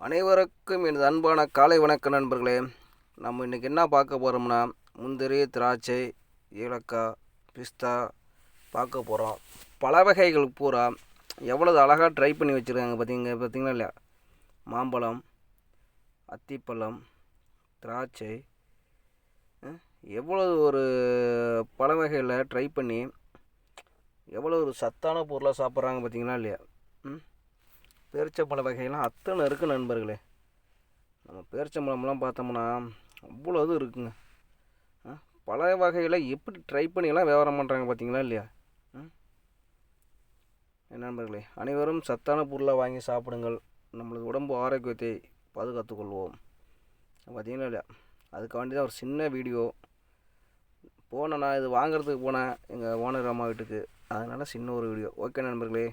அனைவருக்கும் எனது அன்பான காலை வணக்க நண்பர்களே நம்ம இன்றைக்கி என்ன பார்க்க போகிறோம்னா முந்திரி திராட்சை ஏலக்காய் பிஸ்தா பார்க்க போகிறோம் பல வகைகள் பூரா எவ்வளோ அழகாக ட்ரை பண்ணி வச்சுருக்காங்க பார்த்தீங்க பார்த்தீங்களா இல்லையா? மாம்பழம் அத்திப்பழம் திராட்சை எவ்வளோ எவ்வளவு ஒரு பல வகையில் ட்ரை பண்ணி எவ்வளோ ஒரு சத்தான பொருளாக சாப்பிட்றாங்க பார்த்தீங்களா இல்லையா? ம் பேரிச்சம்பழ வகையெல்லாம் அத்தனை இருக்குது நண்பர்களே. நம்ம பேரிச்சம்பழம்லாம் பார்த்தோம்னா அவ்வளோ இது இருக்குங்க. பல வகையில் எப்படி ட்ரை பண்ணியெல்லாம் வியாபாரம் பண்ணுறாங்க பார்த்தீங்களா இல்லையா? ம் நண்பர்களே அனைவரும் சத்தான பொருளாக வாங்கி சாப்பிடுங்கள். நம்மளது உடம்பு ஆரோக்கியத்தை பாதுகாத்துக்கொள்வோம் பார்த்தீங்களா இல்லையா? அதுக்காண்டி தான் ஒரு சின்ன வீடியோ. போனேன் நான் இது வாங்குறதுக்கு போனேன் எங்கள் ஓனர் அம்மா வீட்டுக்கு. அதனால் சின்ன ஒரு வீடியோ. ஓகே நண்பர்களே